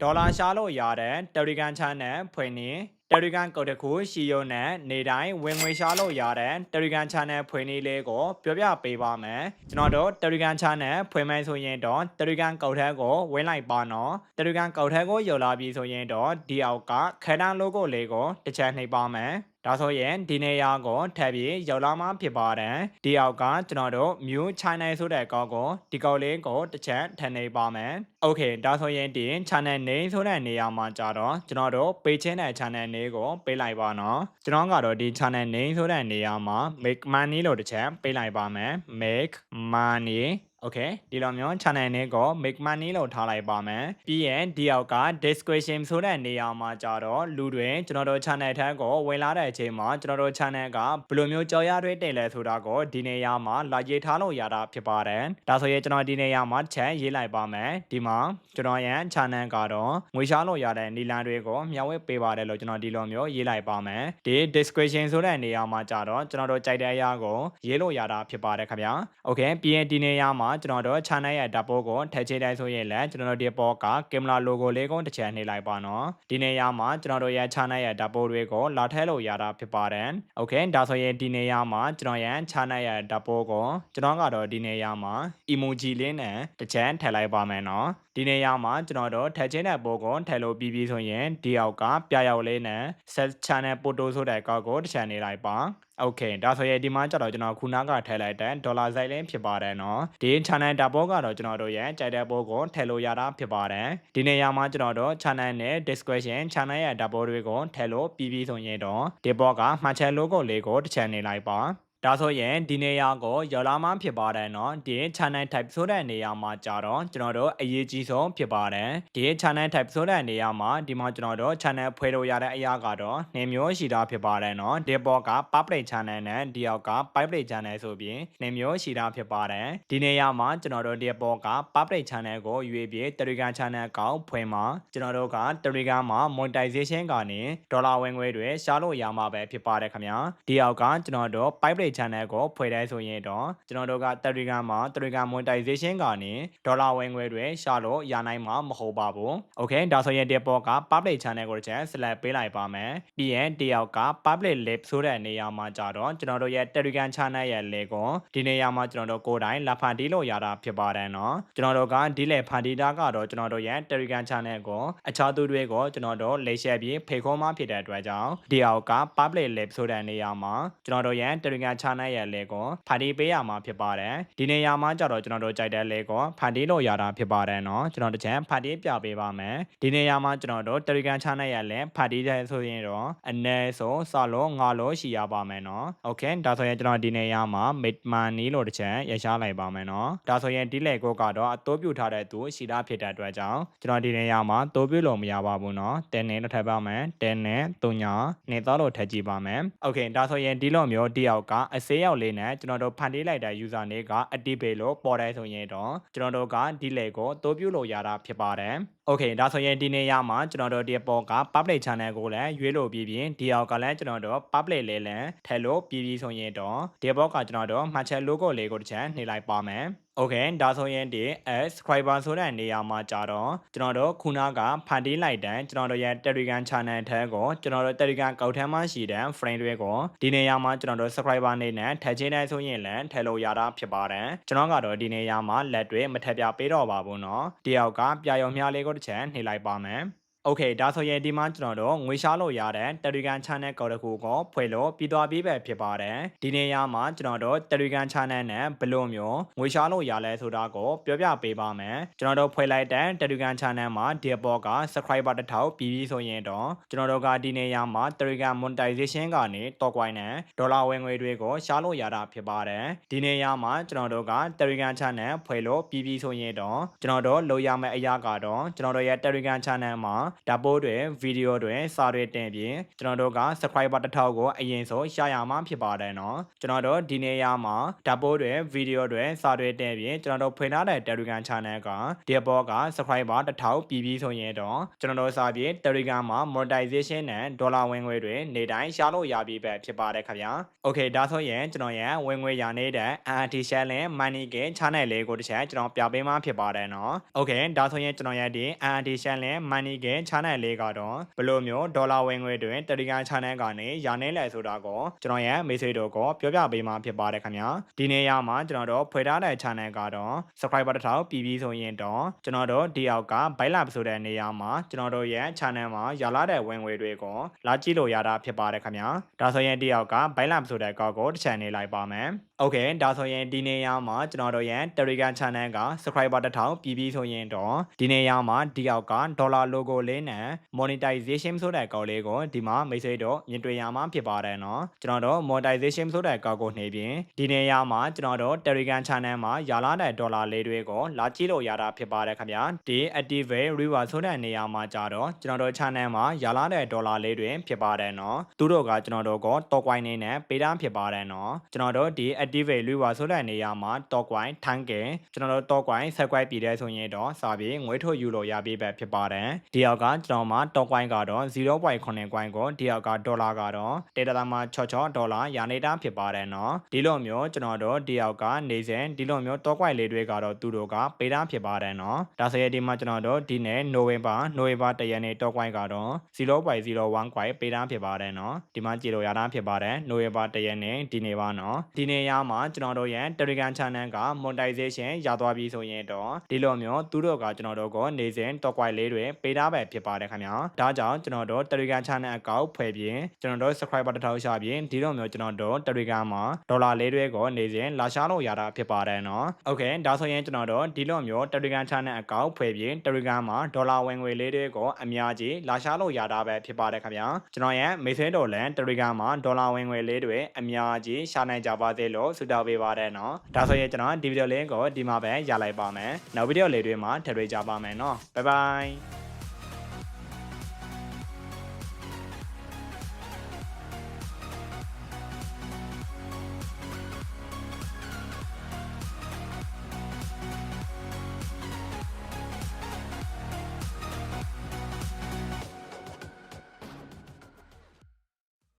ဒေါ်လာရှားလို့ရတဲ့ Telegram Channel ဖွင့်နေ Telegram ကုတ်တစ်ခုရှိရုံနဲ့နေတိုင်းဝင်ငွေရှားလို့ရတဲ့ Telegram Channel ဖွင့်နေလေးကိုပြောပြပေးပါမယ်ကျွန်တော်တို့ Telegram Channel ဖွင့်မယ်ဆိုရင်တော့ Telegram ကုတ်ထဲကိုဝင်လိုက်ပါနော် Telegram ကုတ်ထဲကိုရောက်လာပြီဆိုရင်တော့ဒီအောက်ကခဏ logo လေးကိုတစ်ချက်နှိပ်ပါမယ်ဒါဆိုရင်ဒီနေရာကိုထပ်ပြီးရောက်လာမှဖြစ်ပါတယ်ဒီအောက်ကကျွန်တော်တို့ New Channel ဆိုတဲ့ကောက်ကိုဒီကောက်လေးကိုတစ်ချက်ထပ်နေပါမယ် Okay ဒါဆိုရင်ဒီ Channel name ဆိုတဲ့နေရာမှာကြာတော့ကျွန်တော်တို့ပေးချင်းတဲ့ Channel name ကိုပေးလိုက်ပါနော်ကျွန်တော်ကတော့ဒီ Channel name ဆိုတဲ့နေရာမှာ make money လို့တစ်ချက်ပေးလိုက်ပါမယ် make money Okay ဒီလိုမျိုး channel နဲ့ကို make money လို့ထားလိုက်ပါမယ်ပြီးရင်ဒီအောက်က description ဆိုတဲ့နေရာမှာကြတော့လူတွေကျွန်တော်တို့ channel ထက်ကိုဝင်လာတဲ့အချိန်မှာကျွန်တော်တို့ channel ကဘယ်လိုမျိုးကြော်ရတွေတင်လဲဆိုတာကိုဒီနေရာမှာလာရေးထားလို့ရတာဖြစ်ပါတယ်ဒါဆိုရင်ကျွန်တော်ဒီနေရာမှာချက်ရေးလိုက်ပါမယ်ဒီမှာကျွန်တော်ရန် channel ကတော့ငွေရှားလို့ရတဲ့နီလန်တွေကိုမျှဝေပေးပါတယ်လို့ကျွန်တော်ဒီလိုမျိုးရေးလိုက်ပါမယ်ဒီ description ဆိုတဲ့နေရာမှာကြတော့ကျွန်တော်တို့ကြိုက်တဲ့အရာကိုရေးလို့ရတာဖြစ်ပါတယ်ခင်ဗျာ Okay ပြီးရင်ဒီနေရာမှာကျွန်တော်တို့ channel ရဲ့ဓာတ်ပိုးကိုထည့်ချလိုက်ဆိုရင်လည်းကျွန်တော်တို့ဒီပေါ်ကကင်မရာ logo လေးကိုတစ်ချက်နှိပ်လိုက်ပါနော်ဒီနေရာမှာကျွန်တော်တို့ရဲ့ channel ရဲ့ဓာတ်ပိုးတွေကိုလာထည့်လို့ရတာဖြစ်ပါတယ် Okay ဒါဆိုရင်ဒီနေရာမှာကျွန်တော်ရဲ့ channel ရဲ့ဓာတ်ပိုးကိုကျွန်တော်ကတော့ဒီနေရာမှာ emoji လေးနဲ့တစ်ချက်ထည့်လိုက်ပါမယ်နော်ဒီနေရာမှာကျွန်တော်တို့ထည့်ချင်းတဲ့ပိုးကိုထည့်လို့ပြီးပြီဆိုရင်ဒီအောက်ကပြရောက်လေးနဲ့ set channel photo ဆိုတဲ့ကောက်ကိုတစ်ချက်နေလိုက်ပါโอเคဒါဆိုရင်ဒီမှာကျတော့ကျွန်တော်ခုနကထည့်လိုက်တဲ့ဒေါ်လာဆိုင်လင်းဖြစ်ပါတယ်เนาะဒီ channel ဓာတ်ပေါ်ကတော့ကျွန်တော်တို့ရဲ့ကြိုက်တဲ့ပိုးကိုထည့်လို့ရတာဖြစ်ပါတယ်ဒီနေရာမှာကျွန်တော်တို့ channel နဲ့ description channel ရဲ့ဓာတ်ပေါ်တွေကိုထည့်လို့ပြီးပြီဆိုရင်တော့ဒီပေါ်ကမှတ်ချက် logo လေးကိုတစ်ချက်နေလိုက်ပါ ဒါဆိုရင်ဒီနေရာကိုရလာမဖြစ်ပါတယ်နော်ဒီ channel type ဆိုတဲ့နေရာမှာကြာတော့ကျွန်တော်တို့အရေးကြီးဆုံးဖြစ်ပါတယ်ဒီ channel type ဆိုတဲ့နေရာမှာဒီမှာကျွန်တော်တို့ channel ဖွဲ့လို့ရတဲ့အရာကတော့နှင်းမျိုးရှိတာဖြစ်ပါတယ်နော်ဒီပေါ်က public channel နဲ့ဒီအောက်က private channel ဆိုပြီးနှင်းမျိုးရှိတာဖြစ်ပါတယ်ဒီနေရာမှာကျွန်တော်တို့ဒီပေါ်က public channel ကိုရွေးပြီး Telegram channel အကောင့်ဖွင့်မှာကျွန်တော်တို့က Telegram မှာ monetization ကနေဒေါ်လာဝင်ငွေတွေရှာလို့ရမှာပဲဖြစ်ပါတယ်ခင်ဗျာဒီအောက်ကကျွန်တော်တို့ private channel ကိုဖွင့်တိုင်းဆိုရင်တော့ကျွန်တော်တို့က Telegram မှာ Telegram monetization ကနေဒေါ်လာဝင်ငွေတွေရှာလို့ရနိုင်မှာမဟုတ်ပါဘူး။ Okay ဒါဆိုရင်ဒီပေါ်က public channel ကိုကျွန်တော် select ပေးလိုက်ပါမယ်။ပြီးရင်တယောက်က public link ဆိုတဲ့နေရာမှာကြတော့ကျွန်တော်တို့ရဲ့ Telegram channel ရဲ့ link ကိုဒီနေရာမှာကျွန်တော်တို့ကိုယ်တိုင်လာဖန်တီးလို့ရတာဖြစ်ပါတယ်နော်။ကျွန်တော်တို့ကဒီလေဖန်တီးတာကတော့ကျွန်တော်တို့ရဲ့ Telegram channel ကိုအခြားသူတွေကိုကျွန်တော်တို့ link share ပြီးဖေခေါ်မှဖြစ်တဲ့အတွက်ကြောင့်ဒီအောက်က public link ဆိုတဲ့နေရာမှာကျွန်တော်တို့ရဲ့ Telegram channel ရဲ့ link ကိုဖန်တီးပေးရမှာဖြစ်ပါတယ်ဒီနေရာမှာကြတော့ကျွန်တော်တို့ကြိုက်တဲ့ link ကိုဖန်တီးလို့ရတာဖြစ်ပါတယ်เนาะကျွန်တော်တစ်ချက်ဖန်တီးပြပေးပါမယ်ဒီနေရာမှာကျွန်တော်တို့ Telegram channel ရဲ့ link ဖန်တီးတဲ့ဆိုရင်တော့အနည်းဆုံးစလို့ငါလို့ရှိရပါမယ်เนาะ Okay ဒါဆိုရင်ကျွန်တော်ဒီနေရာမှာ mid money လို့တစ်ချက်ရရှားလိုက်ပါမယ်เนาะဒါဆိုရင်ဒီလေကိုကတော့အတိုးပြုထားတဲ့သူရှိတာဖြစ်တဲ့အတွက်ကြောင့်ကျွန်တော်ဒီနေရာမှာတိုးပြုလို့မရပါဘူးเนาะ10နဲ့ထပ်ပါမယ်10နဲ့3ညာနေတော့လို့ထပ်ကြည့်ပါမယ် Okay ဒါဆိုရင်ဒီလိုမျိုးတယောက်က အစေးရောက်လေးနဲ့ကျွန်တော်တို့ဖန်တီးလိုက်တဲ့ user နေကအတိပေလို့ပေါ်တယ်ဆိုရင်တော့ကျွန်တော်တို့ကဒီလေကိုတိုးပြုလို့ရတာဖြစ်ပါတယ်โอเคဒါဆိုရင်ဒီနေရာမှာကျွန်တော်တို့ဒီပေါ်က public channel ကိုလည်းရွေးလို့ပြီးပြီးဒီအောက်ကလည်းကျွန်တော်တို့ public လေးလည်းထည့်လို့ပြီးပြီးဆိုရင်တော့ဒီဘောကကျွန်တော်တို့မှတ်ချက် logo လေးကိုတစ်ချက်နှိပ်လိုက်ပါမယ်โอเคဒါဆိုရင်ဒီ subscriber ဆိုတဲ့နေရာမှာကြာတော့ကျွန်တော်တို့ခုနကဖန်တီးလိုက်တဲ့ကျွန်တော်တို့ရဲ့ Telegram channel ထဲကိုကျွန်တော်တို့ Telegram ကောက်ထဲမှာရှိတဲ့ friend တွေကိုဒီနေရာမှာကျွန်တော်တို့ subscriber နေနဲ့ထည့်ချင်းတဲ့ဆိုရင်လည်းထည့်လို့ရတာဖြစ်ပါတယ်ကျွန်တော်ကတော့ဒီနေရာမှာလက်တွေမထည့်ပြပေးတော့ပါဘူးเนาะတယောက်ကပြရုံမြလေးကို တစ်ချက်နှိပ်လိုက်ပါမယ် โอเคဒါဆိုရင်ဒီမှာကျွန်တော်တို့ငွေရှားလို့ရတဲ့ Telegram channel ကောက်တစ်ခုကိုဖွင့်လို့ပြီးသွားပြီးပဲဖြစ်ပါတယ်ဒီနေရာမှာကျွန်တော်တို့ Telegram channel နဲ့ဘယ်လိုမျိုးငွေရှားလို့ရလဲဆိုတာကိုပြောပြပေးပါမယ်ကျွန်တော်တို့ဖွင့်လိုက်တဲ့ Telegram channel မှာဒီပေါ်က subscriber တစ်ထောင်ပြီးပြီးဆိုရင်တော့ကျွန်တော်တို့ကဒီနေရာမှာ Telegram monetization ကနေတော့ကွိုင်းနဲ့ဒေါ်လာဝင်ငွေတွေကိုရှားလို့ရတာဖြစ်ပါတယ်ဒီနေရာမှာကျွန်တော်တို့က Telegram channel ဖွင့်လို့ပြီးပြီးဆိုရင်တော့ကျွန်တော်တို့လိုရမယ့်အရာကတော့ကျွန်တော်တို့ရဲ့ Telegram channel မှာ ဓာတ်ပိုးတွေဗီဒီယိုတွေစာတွေတင်ပြီးကျွန်တော်တို့က subscriber တစ်ထောင်ကိုအရင်ဆုံးရှာရမှာဖြစ်ပါတယ်နော်ကျွန်တော်တို့ဒီနေ့ရမှာဓာတ်ပိုးတွေဗီဒီယိုတွေစာတွေတင်ပြီးကျွန်တော်တို့ဖွင့်ထားတဲ့ Telegram channel ကဒီဘောက subscriber တစ်ထောင်ပြီးပြီးဆိုရင်တော့ကျွန်တော်တို့စာပြေ Telegram မှာ monetization နဲ့ဒေါ်လာဝင်ငွေတွေနေတိုင်းရှာလို့ရပြီပဲဖြစ်ပါတယ်ခင်ဗျာ Okay ဒါဆိုရင်ကျွန်တော်ရဲ့ဝင်ငွေရနေတဲ့ artificial နဲ့ money game channel လေးကိုတစ်ချက်ကျွန်တော်ပြပေးမှာဖြစ်ပါတယ်နော် Okay ဒါဆိုရင်ကျွန်တော်ရဲ့ဒီ artificial နဲ့ money game channel လေးကတော့ဘယ်လိုမျိုးဒေါ်လာဝင်ငွေတွေ Telegram channel ကနေရနေလဲဆိုတာကိုကျွန်တော်ရဲ့ message တို့ကိုပြောပြပေးမှာဖြစ်ပါတယ်ခင်ဗျာဒီနေ့ရမှာကျွန်တော်တို့ဖွင့်ထားတဲ့ channel ကတော့ subscriber တစ်ထောင်ပြီးပြီးဆိုရင်တော့ကျွန်တော်တို့ဒီအောက်က byte lab ဆိုတဲ့နေရာမှာကျွန်တော်တို့ရဲ့ channel မှာရလာတဲ့ဝင်ငွေတွေကိုလာကြည့်လို့ရတာဖြစ်ပါတယ်ခင်ဗျာဒါဆိုရင်ဒီအောက်က byte lab ဆိုတဲ့ကောက်ကိုတစ်ချက်နေလိုက်ပါမယ် Okay ဒါဆိုရင်ဒီနေ့ရမှာကျွန်တော်တို့ရဲ့ Telegram channel က subscriber တစ်ထောင်ပြီးပြီးဆိုရင်တော့ဒီနေ့ရမှာဒီအောက်ကဒေါ်လာ logo လေးနဲ့ monetization ဆိုတဲ့ကောက်လေးကိုဒီမှာ message တော့မြင်တွေ့ရမှာဖြစ်ပါတယ်နော်ကျွန်တော်တို့ monetization ဆိုတဲ့ကောက်ကိုနှိပ်ပြီးဒီနေ့ရမှာကျွန်တော်တို့ Telegram channel မှာရလာတဲ့ဒေါ်လာလေးတွေကိုလာကြည့်လို့ရတာဖြစ်ပါတယ်ခင်ဗျာဒီ activate reward ဆိုတဲ့နေရာမှာကြတော့ကျွန်တော်တို့ channel မှာရလာတဲ့ဒေါ်လာလေးတွေဖြစ်ပါတယ်နော်သူတို့ကကျွန်တော်တို့ကို top coin နေနဲ့ပေးတာဖြစ်ပါတယ်နော်ကျွန်တော်တို့ဒီ activate reward ဆိုတဲ့နေရာမှာ top coin ထန်းကင်ကျွန်တော်တို့ top coin ဆက်ကွိုက်ပြည်တဲ့ဆိုရင်တော့စာပြီးငွေထုတ်ယူလို့ရပြီပဲဖြစ်ပါတယ်ဒီအောက်ကကျွန်တော်မှာ top coin ကတော့0.9 coin ကိုဒီအောက်ကဒေါ်လာကတော့ဒေတာမှာ66ဒေါ်လာရနေတာဖြစ်ပါတယ်နော်ဒီလိုမျိုးကျွန်တော်တို့ဒီအောက်ကနေစဉ်ဒီလိုမျိုး top coin လေးတွေကတော့သူတို့ကပေးတာဖြစ်ပါတယ်နော်ဒါဆိုရင်ဒီမှာကျွန်တော်တို့ဒီနေ့ November November တရက်နေ့ top coin ကတော့0.01 coin ပေးတာဖြစ်ပါတယ်နော်ဒီမှာကြည့်လို့ရတာဖြစ်ပါတယ် November တရက်နေ့ဒီနေ့ပါနော်ဒီနေ့ရမှာကျွန်တော်တို့ရဲ့ Telegram channel က monetization ရသွားပြီဆိုရင်တော့ဒီလိုမျိုးသူတို့ကကျွန်တော်တို့ကိုနေစဉ် top coin လေးတွေပေးတာပဲဖြစ်ပါတယ်ခင်ဗျာဒါကြောင့်ကျွန်တော်တို့ Telegram channel အကောင့်ဖွဲ့ပြီးကျွန်တော်တို့ subscriber တစ်ထောင်ရှာပြီးဒီလိုမျိုးကျွန်တော်တို့ Telegram မှာဒေါ်လာလေးတွေကိုနေစဉ်လာရှာလို့ရတာဖြစ်ပါတယ်နော် Okay ဒါဆိုရင်ကျွန်တော်တို့ဒီလိုမျိုး Telegram channel အကောင့်ဖွဲ့ပြီး Telegram မှာဒေါ်လာဝင်ငွေလေးတွေကိုအများကြီးလာရှာလို့ရတာပဲဖြစ်ပါတယ်ခင်ဗျာကျွန်တော်ရဲ့ message တော်လည်း Telegram မှာဒေါ်လာဝင်ငွေလေးတွေအများကြီးရှာနိုင်ကြပါစေလို့ဆုတောင်းပေးပါတယ်နော်ဒါဆိုရင်ကျွန်တော်ဒီဗီဒီယိုလေးကိုဒီမှာပဲရလိုက်ပါမယ်နောက်ဗီဒီယိုလေးတွေမှာထပ်တွေ့ကြပါမယ်နော် Bye bye